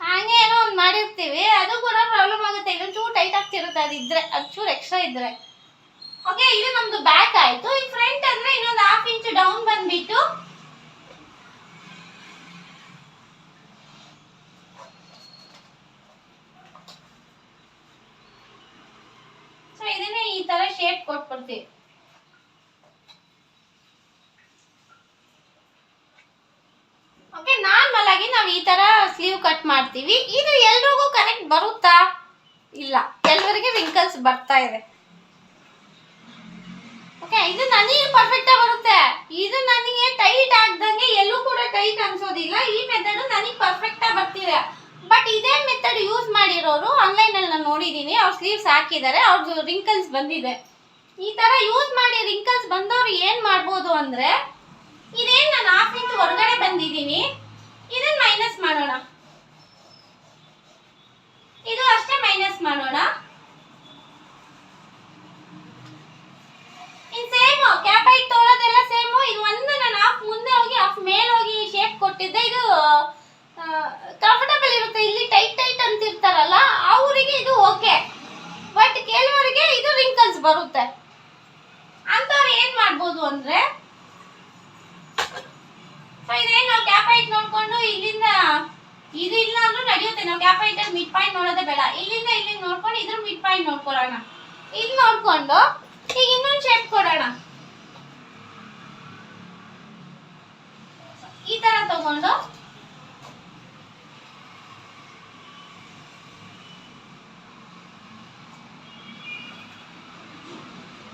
ಹಂಗೆ ಏನೋ ಒಂದು ಮಾಡಿರ್ತೀವಿ, ಅದು ಕೂಡ ಪ್ರಾಬ್ಲಮ್ ಆಗುತ್ತೆ. ಇದು ಚೂರು ಟೈಟ್ ಆಗ್ತಿರುತ್ತೆ ಅದು ಇದ್ರೆ ಅದು ಚೂರು ಎಕ್ಸ್ಟ್ರಾ ಇದ್ರೆ. ಓಕೆ ಇದು ನಮ್ದು ಬ್ಯಾಕ್ ಆಯ್ತು. ಈ ಫ್ರಂಟ್ ಅಂದ್ರೆ ಇನ್ನೊಂದು ಹಾಫ್ ಇಂಚ್ ಡೌನ್ ಬಂದ್ಬಿಟ್ಟು ಸೊ ಇದನ್ನೇ ಈ ತರ ಶೇಪ್ ಕೊಟ್ಬಿಡ್ತೀವಿ ಓಕೆ ಆಗಿ ನಾವು ಈ ತರ ಸ್ಲೀವ್ ಕಟ್ ಮಾಡ್ತೀವಿ. ಇದು ಎಲ್ರಿಗೂ ಕರೆಕ್ಟ್ ಬರುತ್ತಾ? ಇಲ್ಲ. ಎಲ್ಲರಿಗೆ ರಿಂಕಲ್ಸ್ ಬರ್ತಾ ಇದೆ. ಓಕೆ ಇದು ನನಗೆ ಪರ್ಫೆಕ್ಟ್ ಬರುತ್ತೆ. ಇದು ನನಗೆ ಟೈಟ್ ಆಗ್ದಂಗೆ ಎಲ್ಲೂ ಕೂಡ ಟೈಟ್ ಅನ್ಸೋದಿಲ್ಲ. ಈ ಮೆಥಡ್ ನನಗೆ ಪರ್ಫೆಕ್ಟ್ ಬರ್ತಿದೆ. ಬಟ್ ಇದೇ ಮೆಥಡ್ ಯೂಸ್ ಮಾಡಿರೋರು ಆನ್ಲೈನ್ ಅಲ್ಲಿ ನಾನು ನೋಡಿದೀನಿ. ಅವ್ರ ಸ್ಲೀವ್ಸ್ ಹಾಕಿದ್ದಾರೆ ಅವ್ರದ್ದು ರಿಂಕಲ್ಸ್ ಬಂದಿದೆ. ಈ ತರ ಯೂಸ್ ಮಾಡಿ ರಿಂಕಲ್ಸ್ ಬಂದವರು ಏನ್ ಮಾಡ್ಬೋದು ಅಂದ್ರೆ, ಇದೇನ್ ನಾನು ಆಫ್ ಇಂಚ್ ಹೊರಗಡೆ ಬಂದಿದ್ದೀನಿ ಇದನ್ನ ಮೈನಸ್ ಮಾಡೋಣ. ಇದು ಅಷ್ಟೇ ಮೈನಸ್ ಮಾಡೋಣ. ಇನ್ ಸೇಮ್ ಕ್ಯಾಪ್ ಐಟ್ ತೊಗೊಳೋದೆಲ್ಲ ಸೇಮ್ ಇದು ಒಂದು ನಾನು ಹಾಫ್ ಮುಂದೆ ಹೋಗಿ ಹಾಫ್ ಮೇಲೆ ಹೋಗಿ ಶೇಪ್ ಕೊಟ್ಟಿದ್ದೆ. ಇದು ಕಂಫರ್ಟಬಲ್ ಇರುತ್ತೆ. ಇಲ್ಲಿ ಟೈಟ್ ಟೈಟ್ ಅಂತಿರ್ತಾರಲ್ಲ ಅವರಿಗೆ ಇದು ಓಕೆ ಬಟ್ ಕೆಲವರಿಗೆ ಇದು ರಿಂಕಲ್ಸ್ ಬರುತ್ತೆ. ಅಂತವ್ರು ಏನ್ ಮಾಡ್ಬೋದು ಅಂದ್ರೆ ಸೊ ಇದೇನು ನಾವು ಕ್ಯಾಪ್ ಹೈಟ್ ನೋಡ್ಕೊಂಡು ಇಲ್ಲಿಂದ ಇದು ಇಲ್ಲ ನಡೆಯುತ್ತೆ. ನಾವು ಕ್ಯಾಪ್ ಹೈಟ್ ಮಿಡ್ ಪಾಯಿಂಟ್ ನೋಡೋದೇ ಬೇಡ. ಇಲ್ಲಿಂದ ಇಲ್ಲಿಂದ ನೋಡ್ಕೊಂಡು ಇದ್ರ ಮಿಡ್ ಪಾಯಿಂಟ್ ನೋಡ್ಕೊಳ್ಳೋಣ. ಇದು ನೋಡ್ಕೊಂಡು ಈಗ ಇನ್ನೊಂದು ಶೇಪ್ ಕೊಡೋಣ. ಈ ತರ ತಗೊಂಡು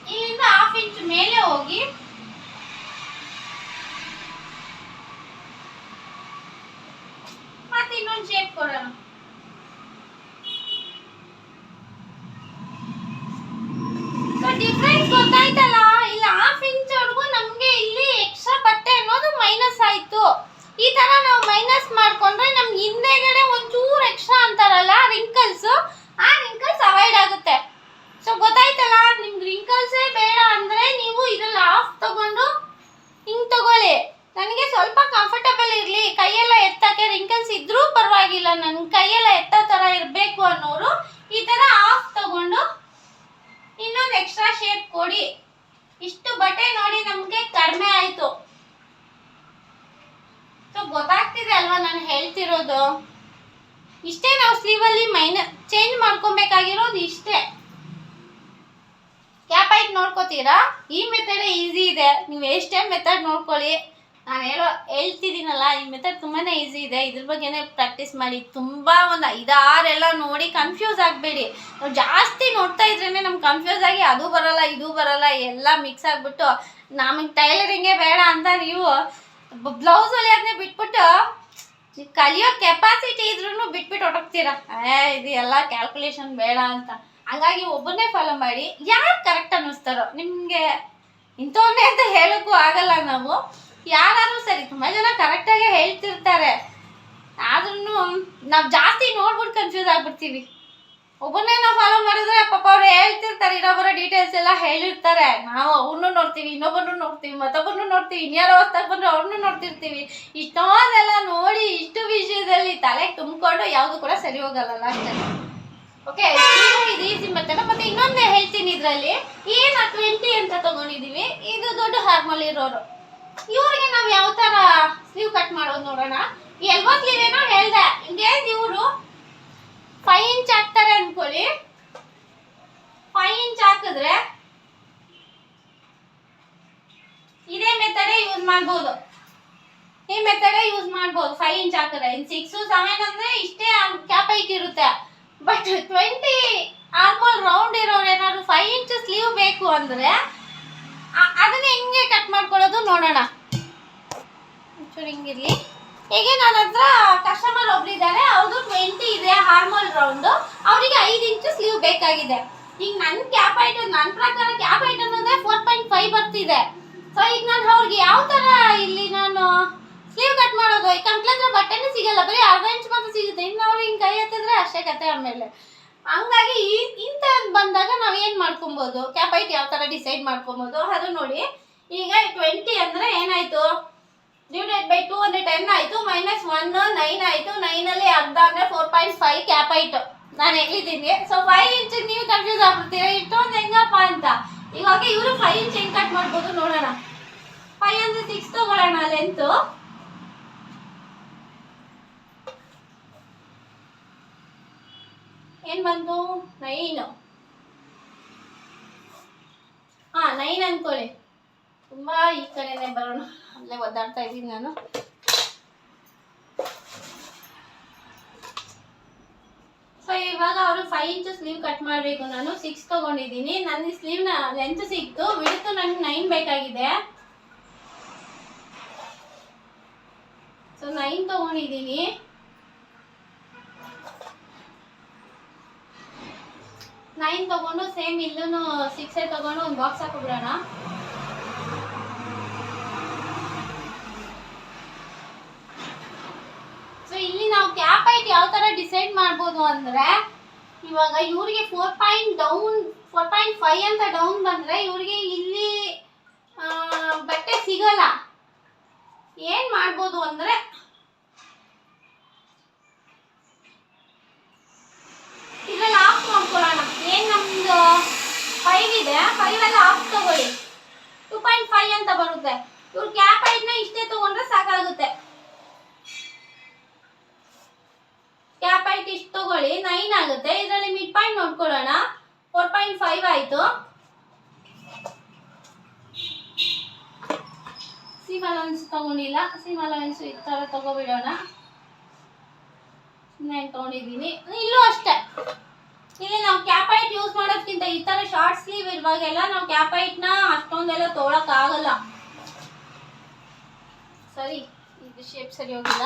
ಇಲ್ಲಿಂದ ಹಾಫ್ ಇಂಚ್ ಮೇಲೆ ಹೋಗಿ ಮತ್ತೆ ಇನ್ನೊಂದು ಶೇಪ್ ಕೊಡೋಣ ಸೊ ಡಿಫ್ರೆನ್ಸ್ ಗೊತ್ತಾಯ್ತಲ್ಲ ಇಲ್ಲ ಹಾಫ್ ಇಂಚ್ ವರೆಗೂ ನಮಗೆ ಇಲ್ಲಿ ಎಕ್ಸ್ಟ್ರಾ ಬಟ್ಟೆ ಅನ್ನೋದು ಮೈನಸ್ ಆಯ್ತು ಈ ತರ ನಾವು ಮೈನಸ್ ಮಾಡ್ಕೊಂಡ್ರೆ ನಮ್ಗೆ ಹಿಂದೆಗಡೆ ಒಂಚೂರು ಎಕ್ಸ್ಟ್ರಾ ಅಂತಾರಲ್ಲ ರಿಂಕಲ್ಸ್ ಆ ರಿಂಕಲ್ಸ್ ಅವಾಯ್ಡ್ ಆಗುತ್ತೆ ಸೊ ಗೊತ್ತಾಯ್ತಲ್ಲ ನಿಮ್ಗೆ ರಿಂಕಲ್ಸೇ ಬೇಡ ಅಂದ್ರೆ ನೀವು ಇದ್ರಲ್ಲಿ ಆಫ್ ತಗೊಂಡು ಹಿಂಗ್ ತಗೊಳ್ಳಿ ನನಗೆ ಸ್ವಲ್ಪ ಕಂಫರ್ಟಬಲ್ ಇರಲಿ ಕೈಯೆಲ್ಲ ಎತ್ತಕ್ಕೆ ರಿಂಕಲ್ಸ್ ಇದ್ರೂ ಪರವಾಗಿಲ್ಲ ನನ್ನ ಕೈಯೆಲ್ಲ ಎತ್ತ ತರ ಇರಬೇಕು ಅನ್ನೋರು ಈ ತರ ಆಫ್ ತಗೊಂಡು ಇನ್ನೊಂದು ಎಕ್ಸ್ಟ್ರಾ ಶೇಪ್ ಕೊಡಿ. ಇಷ್ಟು ಬಟ್ಟೆ ನೋಡಿ ನಮಗೆ ಕಡಿಮೆ ಆಯಿತು. ಸೊ ಗೊತ್ತಾಗ್ತಿದೆ ಅಲ್ವಾ ನಾನು ಹೇಳ್ತಿರೋದು? ಇಷ್ಟೇ ನಾವು ಸ್ಲೀವಲ್ಲಿ ಮೈನ ಚೇಂಜ್ ಮಾಡ್ಕೊಬೇಕಾಗಿರೋದು ಇಷ್ಟೇ. ಕ್ಯಾಪ್ ಆಯ್ತು ನೋಡ್ಕೋತೀರಾ? ಈ ಮೆಥಡ್ ಈಸಿ ಇದೆ. ನೀವು ಎಷ್ಟೇ ಮೆಥಡ್ ನೋಡ್ಕೊಳ್ಳಿ. ನಾನು ಹೇಳೋ ಹೇಳ್ತಿದ್ದೀನಲ್ಲ ಈ ಮೆಥಡ್ ತುಂಬಾ ಈಸಿ ಇದೆ. ಇದ್ರ ಬಗ್ಗೆನೇ ಪ್ರಾಕ್ಟೀಸ್ ಮಾಡಿ, ತುಂಬ ಒಂದು ಐದಾರೆಲ್ಲ ನೋಡಿ ಕನ್ಫ್ಯೂಸ್ ಆಗಬೇಡಿ. ನಾವು ಜಾಸ್ತಿ ನೋಡ್ತಾ ಇದ್ರೇ ನಮ್ಗೆ ಕನ್ಫ್ಯೂಸ್ ಆಗಿ ಅದು ಬರಲ್ಲ, ಇದು ಬರಲ್ಲ, ಎಲ್ಲ ಮಿಕ್ಸ್ ಆಗಿಬಿಟ್ಟು, ನಮಗೆ ಟೈಲರಿಂಗೇ ಬೇಡ ಅಂತ ನೀವು ಬ್ಲೌಸ್ ಹೊಲಿಯೋದನ್ನೇ ಬಿಟ್ಬಿಟ್ಟು, ಕಲಿಯೋ ಕೆಪಾಸಿಟಿ ಇದ್ರೂ ಬಿಟ್ಬಿಟ್ಟು ಹೊಟ್ಟೋಗ್ತೀರಾ ಏ, ಇದು ಎಲ್ಲ ಕ್ಯಾಲ್ಕುಲೇಷನ್ ಬೇಡ ಅಂತ. ಹಂಗಾಗಿ ಒಬ್ಬರನ್ನೇ ಫಾಲೋ ಮಾಡಿ, ಯಾರು ಕರೆಕ್ಟ್ ಅನ್ನಿಸ್ತಾರೋ, ನಿಮಗೆ ಇಂಥವನ್ನೇ ಅಂತ ಹೇಳೋಕ್ಕೂ ಆಗಲ್ಲ ನಾವು. ಯಾರಾದ್ರೂ ಸರಿ, ತುಂಬ ಜನ ಕರೆಕ್ಟಾಗಿ ಹೇಳ್ತಿರ್ತಾರೆ. ಆದ್ರೂ ನಾವು ಜಾಸ್ತಿ ನೋಡ್ಬಿಟ್ಟು ಕನ್ಫ್ಯೂಸ್ ಆಗ್ಬಿಡ್ತೀವಿ. ಒಬ್ಬನೇ ನಾವು ಫಾಲೋ ಮಾಡಿದ್ರೆ ಪಾಪ ಅವ್ರು ಹೇಳ್ತಿರ್ತಾರೆ, ಇನ್ನೊಬ್ಬರ ಡೀಟೇಲ್ಸ್ ಎಲ್ಲ ಹೇಳಿರ್ತಾರೆ. ನಾವು ಅವ್ರನ್ನೂ ನೋಡ್ತೀವಿ, ಇನ್ನೊಬ್ಬರನ್ನು ನೋಡ್ತೀವಿ, ಮತ್ತೊಬ್ಬರನ್ನು ನೋಡ್ತೀವಿ, ಇನ್ಯಾರೋ ಹೊಸ್ದಾಗ ಬಂದ್ರೆ ಅವ್ರನ್ನೂ ನೋಡ್ತಿರ್ತೀವಿ. ಇಷ್ಟೊಂದೆಲ್ಲ ನೋಡಿ, ಇಷ್ಟು ವಿಷಯದಲ್ಲಿ ತಲೆ ತುಂಬಿಕೊಂಡು ಯಾವುದು ಕೂಡ ಸರಿ ಹೋಗಲ್ಲ ಅಷ್ಟೇ. ಓಕೆ ಇದು ಈಸಿ ಮತ್ತೆ ಮತ್ತೆ ಇನ್ನೊಂದೇ ಹೇಳ್ತೀನಿ ಇದರಲ್ಲಿ. ಏನ ಟ್ವೆಂಟಿ ಅಂತ ತಗೊಂಡಿದೀವಿ. ಇದು ದೊಡ್ಡ ಹಾರ್ಮಲ್ ಇರೋರು ಇವ್ರಿಗೆ ನಾವು ಯಾವ ತರ ಸ್ಲೀವ್ ಕಟ್ ಮಾಡೋದು ನೋಡೋಣ? ಎಲ್ಬೋ ಸ್ಲೀವ್ ಏನೋ ಹೇಳ್ದೆ. ಹಿಂಗೆ ಇವರು? ಫೈವ್ ಇಂಚ್ ಹಾಕ್ತಾರೆ ಅನ್ಕೊಳ್ಳಿ. ಫೈವ್ ಇಂಚ್ ಹಾಕಿದ್ರೆ ಇದೇ ಮೆಥಡೇ ಯೂಸ್ ಮಾಡ್ಬೋದು. ಈ ಮೆಥಡೇ ಯೂಸ್ ಮಾಡ್ಬೋದು. ಫೈವ್ ಇಂಚ್ ಹಾಕಿದ್ರೆ. ಇನ್ ಸಿಕ್ಸ್ ಸೆವೆನ್ ಅಂದ್ರೆ ಇಷ್ಟೇ ಕ್ಯಾಪ್ ಹೈಟ್ ಇರುತ್ತೆ. ಬಟ್ ಟ್ವೆಂಟಿ ಆರ್ಮಲ್ ರೌಂಡ್ ಇರೋರು ಏನಾದ್ರು ಫೈವ್ ಇಂಚ್ ಸ್ಲೀವ್ ಬೇಕು ಅಂದ್ರೆ ಅದನ್ನ ಹೆಂಗೆ ಕಟ್ ಮಾಡ್ಕೊಳ್ಳೋದು ನೋಡೋಣ. ಒಂಚೂರು ಹಿಂಗಿರ್ಲಿ. ಹೀಗೆ ನನ್ನ ಹತ್ರ ಕಸ್ಟಮರ್ ಒಬ್ರಿದ್ದಾರೆ ಅವ್ರದ್ದು ಟ್ವೆಂಟಿ ಇದೆ ಹಾರ್ಮಲ್ ರೌಂಡ್ ಅವರಿಗೆ ಐದು ಇಂಚು ಸ್ಲೀವ್ ಬೇಕಾಗಿದೆ. ಈಗ ನನ್ನ ಕ್ಯಾಪ್ ಐಟಮ್ ನನ್ನ ಪ್ರಕಾರ ಕ್ಯಾಪ್ ಐಟಮ್ ಅಂದ್ರೆ ಫೋರ್ ಪಾಯಿಂಟ್ ಫೈವ್ ಬರ್ತಿದೆ. ಸೊ ಈಗ ನಾನು ಅವ್ರಿಗೆ ಯಾವ ಥರ ಇಲ್ಲಿ ನಾನು ಸ್ಲೀವ್ ಕಟ್ ಮಾಡೋದು? ಈ ಕಂಪ್ಲೇಂಟ್ ಬಟ್ಟೆನೇ ಸಿಗಲ್ಲ, ಬರೀ ಅರ್ಧ ಇಂಚ್ ಮಾತ್ರ ಸಿಗುತ್ತೆ. ಇನ್ನು ಅವ್ರು ಹಿಂಗೆ ಕೈ ಎತ್ತಿದ್ರೆ ಅಷ್ಟೇ ಕತೆ ಆಮೇಲೆ. ಹಂಗಾಗಿ ಈ ಇಂಥ ಬಂದಾಗ ನಾವು ಏನು ಮಾಡ್ಕೊಬೋದು? ಕ್ಯಾಪ್ ಹೈಟ್ ಯಾವ ಥರ ಡಿಸೈಡ್ ಮಾಡ್ಕೊಬೋದು? ಅದು ನೋಡಿ. ಈಗ ಟ್ವೆಂಟಿ ಅಂದರೆ ಏನಾಯಿತು? ಡಿವೈಡೆಡ್ ಬೈ ಟೂ ಅಂದ್ರೆ ಟೆನ್ ಆಯಿತು ಮೈನಸ್ ಒನ್ ನೈನ್ ಆಯಿತು ನೈನಲ್ಲಿ ಅರ್ಧ ಅಂದರೆ four point five cap height ನಾನು ಹೇಳಿದ್ದೀನಿ ಸೊ ಫೈವ್ ಇಂಚ್ ನೀವು ಕನ್ಫ್ಯೂಸ್ ಆಗ್ಬಿಡ್ತೀರಾ? ಇಷ್ಟೊಂದು ಹೆಂಗಪ್ಪ ಅಂತ. ಇವಾಗ ಇವರು ಫೈವ್ ಇಂಚ್ ಹೆಂಗೆ ಕಟ್ ಮಾಡ್ಬೋದು ನೋಡೋಣ. ಫೈವ್ ಅಂದ್ರೆ ಸಿಕ್ಸ್ ತಗೊಳ್ಳೋಣ ಲೆಂತು ಏನು ಬಂತು? ನೈನ್ ಹಾಂ ನೈನ್ ಅನ್ಕೊಳ್ಳಿ. ತುಂಬ ಈ ಕಡೆನೇ ಬರೋಣ. ಅಲ್ಲೇ ಒದ್ದಾಡ್ತಾ ಇದ್ದೀನಿ ನಾನು. ಸೊ ಇವಾಗ ಅವರು ಫೈವ್ ಇಂಚು ಸ್ಲೀವ್ ಕಟ್ ಮಾಡಬೇಕು. ನಾನು ಸಿಕ್ಸ್ ತಗೊಂಡಿದ್ದೀನಿ. ನನ್ನ ಸ್ಲೀವ್ನ ಲೆಂತ್ ಸಿಕ್ತು. ಬಿಡ್ತು ನನಗೆ ನೈನ್ ಬೇಕಾಗಿದೆ. ಸೊ ನೈನ್ ತಗೊಂಡಿದ್ದೀನಿ. ನೈನ್ ತಗೊಂಡು ಸೇಮ್ ಇಲ್ಲೂ ಸಿಕ್ಸೇ ತಗೊಂಡು ಒಂದು ಬಾಕ್ಸ್ ಹಾಕೋಬಿಡೋಣ. ಸೊ ಇಲ್ಲಿ ನಾವು ಕ್ಯಾಪ್ ಹೈಟ್ ಯಾವ ಥರ ಡಿಸೈಡ್ ಮಾಡ್ಬೋದು ಅಂದರೆ, ಇವಾಗ ಇವ್ರಿಗೆ four point down four point five ಅಂತ ಡೌನ್ ಬಂದರೆ ಇವ್ರಿಗೆ ಇಲ್ಲಿ ಬಟ್ಟೆ ಸಿಗಲ್ಲ. ಏನು ಮಾಡ್ಬೋದು ಅಂದರೆ ಇದ್ರಲ್ಲಿ ಆಫ್ ನಮ್ದು ಫೈವ್ ಇದೆ ಫೈವಲ್ಲಿ ಆಫ್ ತಗೊಳ್ಳಿ. ಟೂ ಪಾಯಿಂಟ್ ಫೈವ್ ಅಂತ ಬರುತ್ತೆ. ಇವ್ರ ಕ್ಯಾಪ್ ಹೈಟ್ನ ಇಷ್ಟೇ ತಗೊಂಡ್ರೆ ಸಾಕಾಗುತ್ತೆ. ಕ್ಯಾಪ್ ಐಟ್ ಇಷ್ಟು ತಗೊಳ್ಳಿ ನೈನ್ ಆಗುತ್ತೆ. ಇದರಲ್ಲಿ ಮಿಡ್ ಪಾಯಿಂಟ್ ನೋಡ್ಕೊಳ್ಳೋಣ. ಫೋರ್ ಪಾಯಿಂಟ್ ಫೈವ್ ಆಯಿತು. ಸಿಮ್ ಅಲವೆನ್ಸ್ ತಗೊಂಡಿಲ್ಲ. ಸಿಮ್ ಅಲವೆನ್ಸ್ ಈ ಥರ ತಗೋಬಿಡೋಣ. ನಾನು ತಗೊಂಡಿದ್ದೀನಿ. ಇಲ್ಲೂ ಅಷ್ಟೇ. ಇಲ್ಲಿ ನಾವು ಕ್ಯಾಪ್ ಐಟ್ ಯೂಸ್ ಮಾಡೋದ್ಕಿಂತ ಈ ತರ ಶಾರ್ಟ್ ಸ್ಲೀವ್ ಇರುವಾಗೆಲ್ಲ ನಾವು ಕ್ಯಾಪ್ನ ಅಷ್ಟೊಂದೆಲ್ಲ ತೊಗೊಳಕ್ಕಾಗಲ್ಲ ಸರಿ ಇದು ಶೇಪ್ ಸರಿ ಹೋಗಿಲ್ಲ.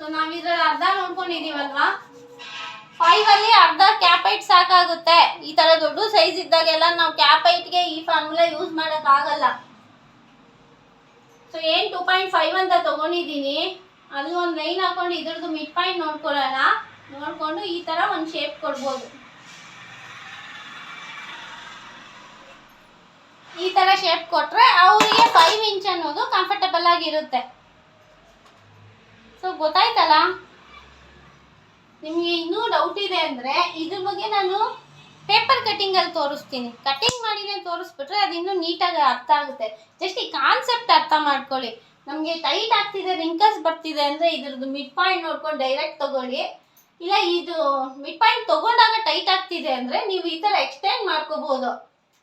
ಸೊ ನಾವು ಇದ್ರಲ್ಲಿ ಅರ್ಧ ನೋಡ್ಕೊಂಡಿದೀವಲ್ವಾ ಫೈವ್ ಅಲ್ಲಿ ಅರ್ಧ ಕ್ಯಾಪ್ ಹೈಟ್ ಸಾಕಾಗುತ್ತೆ. ಈ ತರ ದೊಡ್ಡ ಸೈಜ್ ಇದ್ದಾಗೆಲ್ಲ ನಾವು ಕ್ಯಾಪ್ಗೆ ಈ ಫಾರ್ಮುಲಾ ಯೂಸ್ ಆಗಲ್ಲ ಸೊ ಏನ್ ಟೂ ಪಾಯಿಂಟ್ ಫೈವ್ ಅಂತ ತಗೊಂಡಿದ್ದೀನಿ. ಅಲ್ಲಿ ಒಂದು ಲೈನ್ ಹಾಕೊಂಡು ಇದ್ರದ್ದು ಮಿಡ್ ಪಾಯಿಂಟ್ ನೋಡ್ಕೊಳ್ಳೋಣ. ನೋಡ್ಕೊಂಡು ಈ ತರ ಒಂದು ಶೇಪ್ ಕೊಡ್ಬೋದು. ಈ ತರ ಶೇಪ್ ಕೊಟ್ಟರೆ ಅವರಿಗೆ ಫೈವ್ ಇಂಚ್ ಅನ್ನೋದು ಕಂಫರ್ಟಬಲ್ ಆಗಿರುತ್ತೆ. ಸೊ ಗೊತ್ತಾಯ್ತಲ್ಲ? ನಿಮಗೆ ಇನ್ನೂ ಡೌಟ್ ಇದೆ ಅಂದರೆ ಇದ್ರ ಬಗ್ಗೆ ನಾನು ಪೇಪರ್ ಕಟ್ಟಿಂಗಲ್ಲಿ ತೋರಿಸ್ತೀನಿ. ಕಟ್ಟಿಂಗ್ ಮಾಡಿನೇ ತೋರಿಸ್ಬಿಟ್ರೆ ಅದು ಇನ್ನೂ ನೀಟಾಗಿ ಅರ್ಥ ಆಗುತ್ತೆ. ಜಸ್ಟ್ ಈ ಕಾನ್ಸೆಪ್ಟ್ ಅರ್ಥ ಮಾಡ್ಕೊಳ್ಳಿ. ನಮಗೆ ಟೈಟ್ ಆಗ್ತಿದೆ ರಿಂಕಲ್ಸ್ ಬರ್ತಿದೆ ಅಂದರೆ ಇದ್ರದ್ದು ಮಿಡ್ ಪಾಯಿಂಟ್ ನೋಡ್ಕೊಂಡು ಡೈರೆಕ್ಟ್ ತಗೊಳ್ಳಿ. ಇಲ್ಲ, ಇದು ಮಿಡ್ ಪಾಯಿಂಟ್ ತಗೊಂಡಾಗ ಟೈಟ್ ಆಗ್ತಿದೆ ಅಂದ್ರೆ ನೀವು ಈ ತರ ಎಕ್ಸ್ಟೆಂಡ್ ಮಾಡ್ಕೋಬಹುದು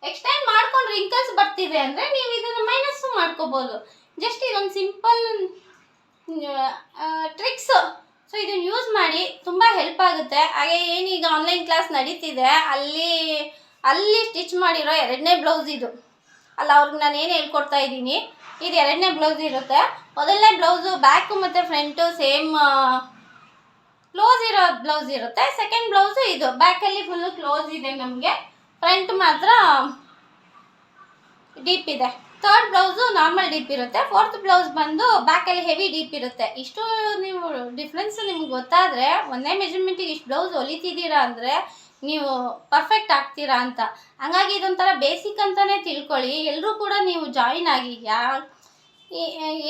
ಎಕ್ಸ್ಟೆಂಡ್ ಮಾಡ್ಕೊಂಡು ರಿಂಕಲ್ಸ್ ಬರ್ತಿದೆ ಅಂದ್ರೆ ನೀವು ಇದನ್ನ ಮೈನಸ್ ಮಾಡ್ಕೋಬಹುದು ಜಸ್ಟ್ ಇದೊಂದು ಸಿಂಪಲ್ ಟ್ರಿಕ್ಸ್ ಸೊ ಇದನ್ನ ಯೂಸ್ ಮಾಡಿ ತುಂಬ ಹೆಲ್ಪ್ ಆಗುತ್ತೆ. ಹಾಗೆ ಏನೀಗ ಆನ್ಲೈನ್ ಕ್ಲಾಸ್ ನಡೀತಿದೆ, ಅಲ್ಲಿ ಅಲ್ಲಿ ಸ್ಟಿಚ್ ಮಾಡಿರೋ ಎರಡನೇ ಬ್ಲೌಸ್ ಇದು. ಅಲ್ಲ, ಅವ್ರಿಗೆ ನಾನು ಏನು ಹೇಳ್ಕೊಡ್ತಾ ಇದ್ದೀನಿ? ಇದು ಎರಡನೇ ಬ್ಲೌಸ್ ಇರುತ್ತೆ. ಮೊದಲನೇ ಬ್ಲೌಸು ಬ್ಯಾಕು ಮತ್ತು ಫ್ರಂಟು ಸೇಮ್ ಕ್ಲೋಸ್ ಇರೋ ಬ್ಲೌಸ್ ಇರುತ್ತೆ. ಸೆಕೆಂಡ್ ಬ್ಲೌಸು ಇದು. ಬ್ಯಾಕಲ್ಲಿ ಫುಲ್ಲು ಕ್ಲೋಸ್ ಇದೆ ನಮಗೆ. ಫ್ರಂಟ್ ಮಾತ್ರ ಡೀಪ್ ಇದೆ. ಥರ್ಡ್ ಬ್ಲೌಸು ನಾರ್ಮಲ್ ಡೀಪ್ ಇರುತ್ತೆ. ಫೋರ್ತ್ ಬ್ಲೌಸ್ ಬಂದು ಬ್ಯಾಕಲ್ಲಿ ಹೆವಿ ಡೀಪ್ ಇರುತ್ತೆ. ಇಷ್ಟು ನೀವು ಡಿಫ್ರೆನ್ಸ್ ನಿಮ್ಗೆ ಗೊತ್ತಾದರೆ, ಒಂದೇ ಮೆಜರ್ಮೆಂಟಿಗೆ ಇಷ್ಟು ಬ್ಲೌಸ್ ಹೊಲಿತಿದ್ದೀರಾ ಅಂದರೆ ನೀವು ಪರ್ಫೆಕ್ಟ್ ಆಗ್ತೀರಾ ಅಂತ. ಹಂಗಾಗಿ ಇದೊಂಥರ ಬೇಸಿಕ್ ಅಂತಲೇ ತಿಳ್ಕೊಳ್ಳಿ. ಎಲ್ಲರೂ ಕೂಡ ನೀವು ಜಾಯಿನ್ ಆಗಿ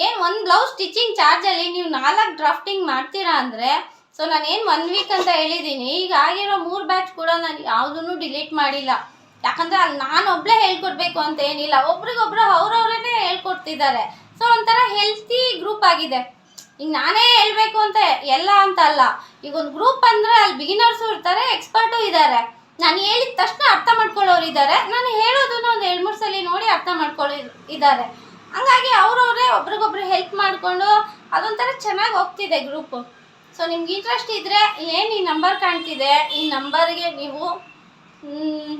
ಏನು ಒಂದು ಬ್ಲೌಸ್ ಸ್ಟಿಚಿಂಗ್ ಚಾರ್ಜಲ್ಲಿ ನೀವು ನಾಲ್ಕು ಡ್ರಾಫ್ಟಿಂಗ್ ಮಾಡ್ತೀರಾ ಅಂದರೆ ಸೊ ನಾನು ಏನು ಒನ್ ವೀಕ್ ಅಂತ ಹೇಳಿದ್ದೀನಿ ಈಗ ಆಗಿರೋ ಮೂರು ಬ್ಯಾಚ್ ಕೂಡ ನಾನು ಯಾವುದನ್ನು ಡಿಲೀಟ್ ಮಾಡಿಲ್ಲ. ಯಾಕಂದರೆ ಅಲ್ಲಿ ನಾನು ಒಬ್ಬಳೇ ಹೇಳ್ಕೊಡ್ಬೇಕು ಅಂತ ಏನಿಲ್ಲ. ಒಬ್ರಿಗೊಬ್ರು ಅವ್ರವ್ರೇ ಹೇಳ್ಕೊಡ್ತಿದ್ದಾರೆ. ಸೊ ಒಂಥರ ಹೆಲ್ತಿ ಗ್ರೂಪ್ ಆಗಿದೆ. ಈಗ ನಾನೇ ಹೇಳಬೇಕು ಅಂತ ಎಲ್ಲ ಅಂತ ಅಲ್ಲ. ಈಗ ಒಂದು ಗ್ರೂಪ್ ಅಂದರೆ ಅಲ್ಲಿ ಬಿಗಿನರ್ಸು ಇರ್ತಾರೆ ಎಕ್ಸ್ಪರ್ಟು ಇದ್ದಾರೆ. ನಾನು ಹೇಳಿದ ತಕ್ಷಣ ಅರ್ಥ ಮಾಡ್ಕೊಳ್ಳೋರು ಇದ್ದಾರೆ. ನಾನು ಹೇಳೋದನ್ನು ಒಂದು ಎರಡು, ಮೂರು ಸಲ ನೋಡಿ ಅರ್ಥ ಮಾಡ್ಕೊಳ್ಳೋ ಇದ್ದಾರೆ. ಹಂಗಾಗಿ ಅವ್ರವ್ರೇ ಒಬ್ರಿಗೊಬ್ರು ಹೆಲ್ಪ್ ಮಾಡಿಕೊಂಡು ಅದೊಂಥರ ಚೆನ್ನಾಗಿ ಹೋಗ್ತಿದೆ ಗ್ರೂಪು ಸೊ ನಿಮ್ಗೆ ಇಂಟ್ರೆಸ್ಟ್ ಇದ್ದರೆ ಏನು ಈ ನಂಬರ್ ಕಾಣ್ತಿದೆ, ಈ ನಂಬರ್ಗೆ ನೀವು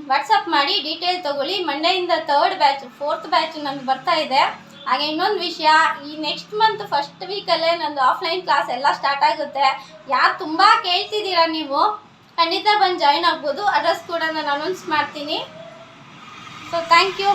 ವಾಟ್ಸಪ್ ಮಾಡಿ ಡೀಟೇಲ್ ತೊಗೊಳ್ಳಿ. ಮಂಡೆಯಿಂದ ತರ್ಡ್ ಬ್ಯಾಚ್ ಫೋರ್ತ್ ಬ್ಯಾಚ್ ನಂದು ಬರ್ತಾ ಇದೆ. ಹಾಗೆ ಇನ್ನೊಂದು ವಿಷಯ, ಈ ನೆಕ್ಸ್ಟ್ ಮಂತ್ ಫಸ್ಟ್ ವೀಕಲ್ಲೇ ನಂದು ಆಫ್ಲೈನ್ ಕ್ಲಾಸ್ ಎಲ್ಲ ಸ್ಟಾರ್ಟ್ ಆಗುತ್ತೆ. ಯಾರು ತುಂಬ ಕೇಳ್ತಿದ್ದೀರಾ ನೀವು, ಖಂಡಿತ ಬಂದು ಜಾಯ್ನ್ ಆಗ್ಬೋದು. ಅಡ್ರೆಸ್ ಕೂಡ ನಾನು ಅನೌನ್ಸ್ ಮಾಡ್ತೀನಿ. So thank you